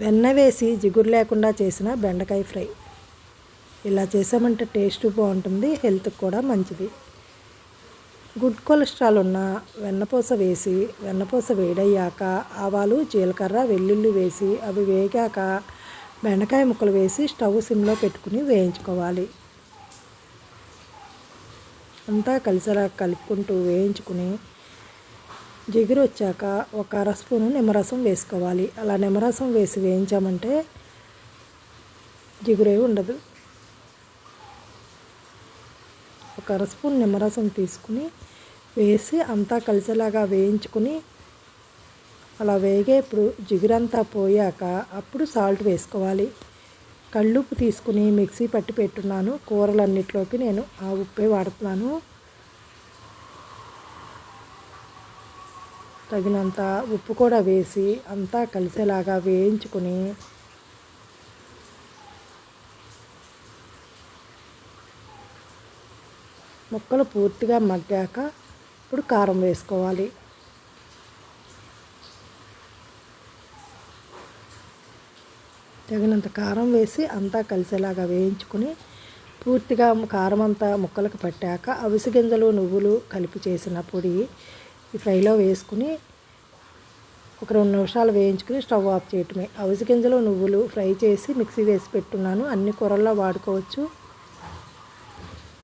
వెన్న వేసి జిగురు లేకుండా చేసిన బెండకాయ ఫ్రై. ఇలా చేసామంటే టేస్ట్ బాగుంటుంది హెల్త్కి కూడా మంచిది. గుడ్ కొలెస్ట్రాల్ ఉన్న వెన్నపూస వేసి వెన్నపూస వేడయ్యాక ఆవాలు జీలకర్ర వెల్లుల్లి వేసి అవి వేగాక బెండకాయ ముక్కలు వేసి స్టవ్ సిమ్లో పెట్టుకుని వేయించుకోవాలి. అంతా కలిసేలా కలుపుకుంటూ వేయించుకుని జిగురు వచ్చాక ఒక అర స్పూను నిమ్మరసం వేసుకోవాలి. అలా నిమ్మరసం వేసి వేయించామంటే జిగురే ఉండదు. ఒక అర స్పూన్ నిమ్మరసం తీసుకుని వేసి అంతా కలిసేలాగా వేయించుకుని అలా వేగే ఇప్పుడు జిగురంతా పోయాక అప్పుడు సాల్ట్ వేసుకోవాలి. కళ్ళుప్పు తీసుకుని మిక్సీ పట్టి పెట్టున్నాను. కూరలన్నిటిలోకి నేను ఆ ఉప్పే వాడుతున్నాను. తగినంత ఉప్పు కూడా వేసి అంతా కలిసేలాగా వేయించుకుని ముక్కలు పూర్తిగా మగ్గాక ఇప్పుడు కారం వేసుకోవాలి. తగినంత కారం వేసి అంతా కలిసేలాగా వేయించుకుని పూర్తిగా కారం అంతా ముక్కలకు పట్టాక అవిసి గింజలు నువ్వులు కలిపి చేసిన పొడి ఈ ఫ్రైలో వేసుకుని ఒక రెండు నిమిషాలు వేయించుకుని స్టవ్ ఆఫ్ చేయటమే. అవిసి గింజలు నువ్వులు ఫ్రై చేసి మిక్సీ వేసి పెట్టున్నాను. అన్ని కూరల్లో వాడుకోవచ్చు.